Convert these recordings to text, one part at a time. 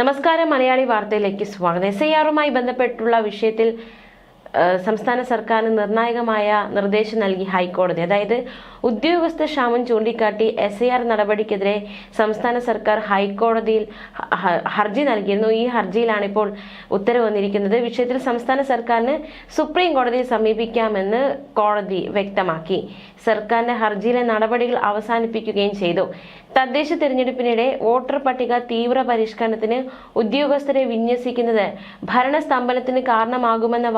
നമസ്കാരം. മലയാളി വാർത്തയിലേക്ക് സ്വാഗതം. എസ് ഐ ആറുമായി ബന്ധപ്പെട്ടുള്ള വിഷയത്തിൽ സംസ്ഥാന സർക്കാരിന് നിർണായകമായ നിർദ്ദേശം നൽകി ഹൈക്കോടതി. അതായത് ഉദ്യോഗസ്ഥ ക്ഷാമം ചൂണ്ടിക്കാട്ടി എസ് ഐ ആർ നടപടിക്കെതിരെ സംസ്ഥാന സർക്കാർ ഹൈക്കോടതിയിൽ ഹർജി നൽകിയിരുന്നു. ഈ ഹർജിയിലാണ് ഇപ്പോൾ ഉത്തരവ് വന്നിരിക്കുന്നത്. വിഷയത്തിൽ സംസ്ഥാന സർക്കാരിന് സുപ്രീം കോടതിയെ സമീപിക്കാമെന്ന് കോടതി വ്യക്തമാക്കി. സർക്കാരിന്റെ ഹർജിയിലെ നടപടികൾ അവസാനിപ്പിക്കുകയും ചെയ്തു. തദ്ദേശ തിരഞ്ഞെടുപ്പിനിടെ വോട്ടർ പട്ടിക തീവ്ര പരിഷ്കരണത്തിന് ഉദ്യോഗസ്ഥരെ വിന്യസിക്കുന്നത് ഭരണസ്തംഭനത്തിന് കാരണമാകുമെന്ന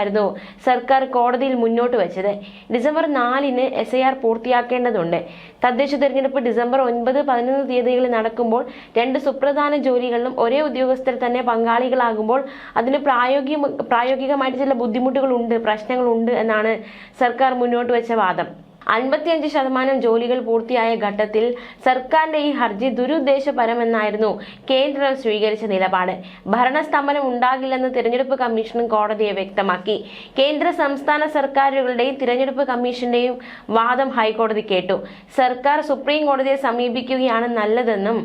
വാദമായിരുന്നു സർക്കാർ കോടതിയിൽ മുന്നോട്ട് വെച്ചത്. ഡിസംബർ നാലിന് എസ് ഐ ആർ പൂർത്തിയാക്കേണ്ടതുണ്ട്. തദ്ദേശ തെരഞ്ഞെടുപ്പ് ഡിസംബർ ഒൻപത് പതിനൊന്ന് തീയതികളിൽ നടക്കുമ്പോൾ രണ്ട് സുപ്രധാന ജോലികളിലും ഒരേ ഉദ്യോഗസ്ഥർ തന്നെ പങ്കാളികളാകുമ്പോൾ അതിന് പ്രായോഗിക പ്രായോഗികമായിട്ട് ചില ബുദ്ധിമുട്ടുകളുണ്ട് പ്രശ്നങ്ങളുണ്ട് എന്നാണ് സർക്കാർ മുന്നോട്ട് വെച്ച വാദം. അൻപത്തിയഞ്ച് ശതമാനം ജോലികൾ പൂർത്തിയായ ഘട്ടത്തിൽ സർക്കാരിന്റെ ഈ ഹർജി ദുരുദ്ദേശപരമെന്നായിരുന്നു കേന്ദ്രം സ്വീകരിച്ച നിലപാട്. ഭരണസ്തംഭനം ഉണ്ടാകില്ലെന്ന് തിരഞ്ഞെടുപ്പ് കമ്മീഷനും കോടതിയെ വ്യക്തമാക്കി. കേന്ദ്ര സംസ്ഥാന സർക്കാരുകളുടെയും തിരഞ്ഞെടുപ്പ് കമ്മീഷന്റെയും വാദം ഹൈക്കോടതി കേട്ടു. സർക്കാർ സുപ്രീം കോടതിയെ സമീപിക്കുകയാണ് നല്ലതെന്നും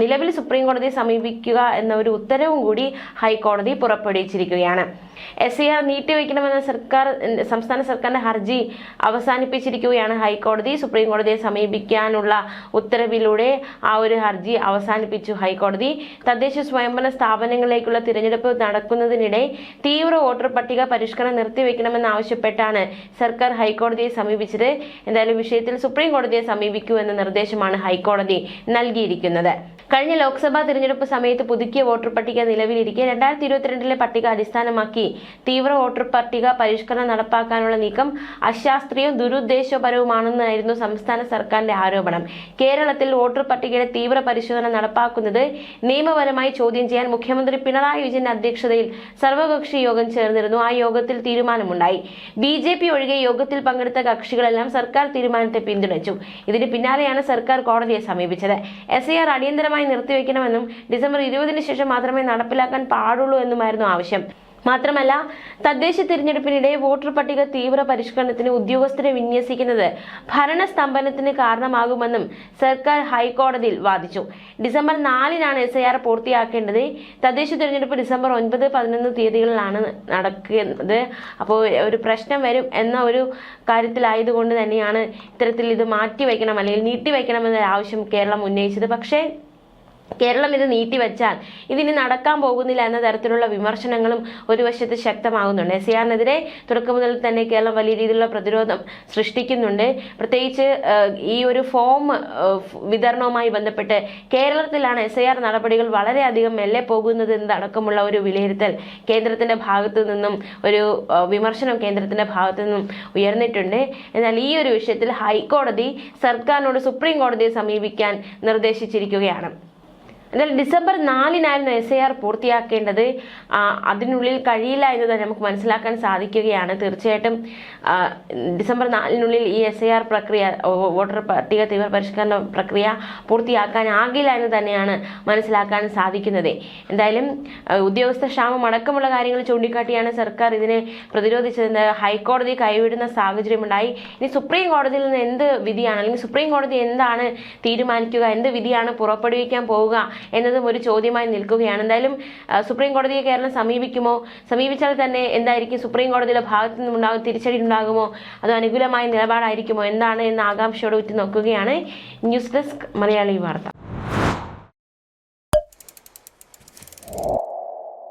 നിലവിൽ സുപ്രീം കോടതിയെ സമീപിക്കുക എന്ന ഒരു ഉത്തരവും കൂടി ഹൈക്കോടതി പുറപ്പെടുവിച്ചിരിക്കുകയാണ്. എസ് ഐ ആർ നീട്ടിവെക്കണമെന്ന സർക്കാർ സംസ്ഥാന സർക്കാരിന്റെ ഹർജി അവസാനിപ്പിച്ചിരിക്കുകയാണ് ഹൈക്കോടതി സുപ്രീം കോടതിയെ സമീപിക്കാനുള്ള ഉത്തരവിലൂടെ ആ ഒരു ഹർജി അവസാനിപ്പിച്ചു ഹൈക്കോടതി. തദ്ദേശ സ്വയംഭരണ സ്ഥാപനങ്ങളിലേക്കുള്ള തിരഞ്ഞെടുപ്പ് നടക്കുന്നതിനിടെ തീവ്ര വോട്ടർ പട്ടിക പരിഷ്കരണം നിർത്തിവെക്കണമെന്നാവശ്യപ്പെട്ടാണ് സർക്കാർ ഹൈക്കോടതിയെ സമീപിച്ചത്. എന്തായാലും വിഷയത്തിൽ സുപ്രീം കോടതിയെ സമീപിക്കൂ എന്ന നിർദ്ദേശമാണ് ഹൈക്കോടതി നൽകിയിരിക്കുന്നത്. കഴിഞ്ഞ ലോക്സഭാ തിരഞ്ഞെടുപ്പ് സമയത്ത് പുതുക്കിയ വോട്ടർ പട്ടിക നിലവിലിരിക്കെ രണ്ടായിരത്തി ഇരുപത്തിരണ്ടിലെ പട്ടിക അടിസ്ഥാനമാക്കി തീവ്ര വോട്ടർ പട്ടിക പരിഷ്കരണം നടപ്പാക്കാനുള്ള നീക്കം അശാസ്ത്രീയവും ദുരുദ്ദേശപരവുമാണെന്നായിരുന്നു സംസ്ഥാന സർക്കാരിന്റെ ആരോപണം. കേരളത്തിൽ വോട്ടർ പട്ടികയുടെ തീവ്ര പരിശോധന നടപ്പാക്കുന്നത് നിയമപരമായി ചോദ്യം ചെയ്യാൻ മുഖ്യമന്ത്രി പിണറായി വിജയന്റെ അധ്യക്ഷതയിൽ സർവകക്ഷി യോഗം ചേർന്നിരുന്നു. ആ യോഗത്തിൽ തീരുമാനമുണ്ടായി. ബി ജെ പി ഒഴികെ യോഗത്തിൽ പങ്കെടുത്ത കക്ഷികളെല്ലാം സർക്കാർ തീരുമാനത്തെ പിന്തുണച്ചു. ഇതിന് പിന്നാലെയാണ് സർക്കാർ കോടതിയെ സമീപിച്ചത്. എസ് ഐ ആർ അടിയന്തരമായി നിർത്തിവെക്കണമെന്നും ഡിസംബർ ഇരുപതിന് ശേഷം മാത്രമേ നടപ്പിലാക്കാൻ പാടുള്ളൂ എന്നുമായിരുന്നു ആവശ്യം. മാത്രമല്ല തദ്ദേശ തിരഞ്ഞെടുപ്പിനിടെ വോട്ടർ പട്ടിക തീവ്ര പരിഷ്കരണത്തിന് ഉദ്യോഗസ്ഥരെ വിന്യസിക്കുന്നത് ഭരണസ്തംഭനത്തിന് കാരണമാകുമെന്നും സർക്കാർ ഹൈക്കോടതിയിൽ വാദിച്ചു. ഡിസംബർ നാലിനാണ് എസ് ഐ ആർ പൂർത്തിയാക്കേണ്ടത്. തദ്ദേശ തിരഞ്ഞെടുപ്പ് ഡിസംബർ ഒൻപത് പതിനൊന്ന് തീയതികളിലാണ് നടക്കുന്നത് അപ്പോൾ ഒരു പ്രശ്നം വരും എന്ന ഒരു കാര്യത്തിലായതുകൊണ്ട് തന്നെയാണ് ഇത്തരത്തിൽ ഇത് മാറ്റിവെക്കണം അല്ലെങ്കിൽ നീട്ടിവെക്കണമെന്ന ആവശ്യം കേരളം ഉന്നയിച്ചത്. പക്ഷേ കേരളം ഇത് നീട്ടിവെച്ചാൽ ഇതിനി നടക്കാൻ പോകുന്നില്ല എന്ന തരത്തിലുള്ള വിമർശനങ്ങളും ഒരു വശത്ത് ശക്തമാകുന്നുണ്ട്. എസ് ആറിനെതിരെ തുടക്കം മുതൽ തന്നെ കേരളം വലിയ രീതിയിലുള്ള പ്രതിരോധം സൃഷ്ടിക്കുന്നുണ്ട്. പ്രത്യേകിച്ച് ഈ ഒരു ഫോം വിതരണവുമായി ബന്ധപ്പെട്ട് കേരളത്തിലാണ് എസ് ഐ നടപടികൾ വളരെയധികം മെല്ലെ പോകുന്നത് എന്നതടക്കമുള്ള ഒരു വിലയിരുത്തൽ കേന്ദ്രത്തിന്റെ ഭാഗത്തു നിന്നും ഒരു വിമർശനം കേന്ദ്രത്തിന്റെ ഭാഗത്തു നിന്നും ഉയർന്നിട്ടുണ്ട്. എന്നാൽ ഈ ഒരു വിഷയത്തിൽ ഹൈക്കോടതി സർക്കാരിനോട് സുപ്രീം കോടതിയെ സമീപിക്കാൻ നിർദ്ദേശിച്ചിരിക്കുകയാണ്. എന്നാൽ ഡിസംബർ നാലിനായിരുന്നു എസ് ഐ ആർ പൂർത്തിയാക്കേണ്ടത്. അതിനുള്ളിൽ കഴിയില്ല എന്ന് തന്നെ നമുക്ക് മനസ്സിലാക്കാൻ സാധിക്കുകയാണ്. തീർച്ചയായിട്ടും ഡിസംബർ നാലിനുള്ളിൽ ഈ എസ് ഐ ആർ പ്രക്രിയ വോട്ടർ പട്ടിക തീവ്ര പരിഷ്കരണ പ്രക്രിയ പൂർത്തിയാക്കാനാകില്ല എന്ന് തന്നെയാണ് മനസ്സിലാക്കാൻ സാധിക്കുന്നത്. എന്തായാലും ഉദ്യോഗസ്ഥ ക്ഷാമം അടക്കമുള്ള കാര്യങ്ങൾ ചൂണ്ടിക്കാട്ടിയാണ് സർക്കാർ ഇതിനെ പ്രതിരോധിച്ചതെന്ന് ഹൈക്കോടതി കൈവിടുന്ന സാഹചര്യമുണ്ടായി ഇനി സുപ്രീം കോടതിയിൽ നിന്ന് എന്ത് വിധിയാണ് അല്ലെങ്കിൽ സുപ്രീം കോടതി എന്താണ് തീരുമാനിക്കുക എന്ത് വിധിയാണ് പുറപ്പെടുവിക്കാൻ പോവുക എന്നതും ഒരു ചോദ്യമായി നിൽക്കുകയാണ്. എന്തായാലും സുപ്രീം കോടതിയെ കേരളം സമീപിക്കുമോ? സമീപിച്ചാൽ തന്നെ എന്തായിരിക്കും? സുപ്രീം കോടതിയുടെ ഭാഗത്തു നിന്നുണ്ടാകും തിരിച്ചടി ഉണ്ടാകുമോ? അതോ അനുകൂലമായ നിലപാടായിരിക്കുമോ? എന്താണ് എന്ന ആകാംക്ഷയോട് ഉറ്റുനോക്കുകയാണ് ന്യൂസ് ഡെസ്ക് മലയാളി വാർത്ത.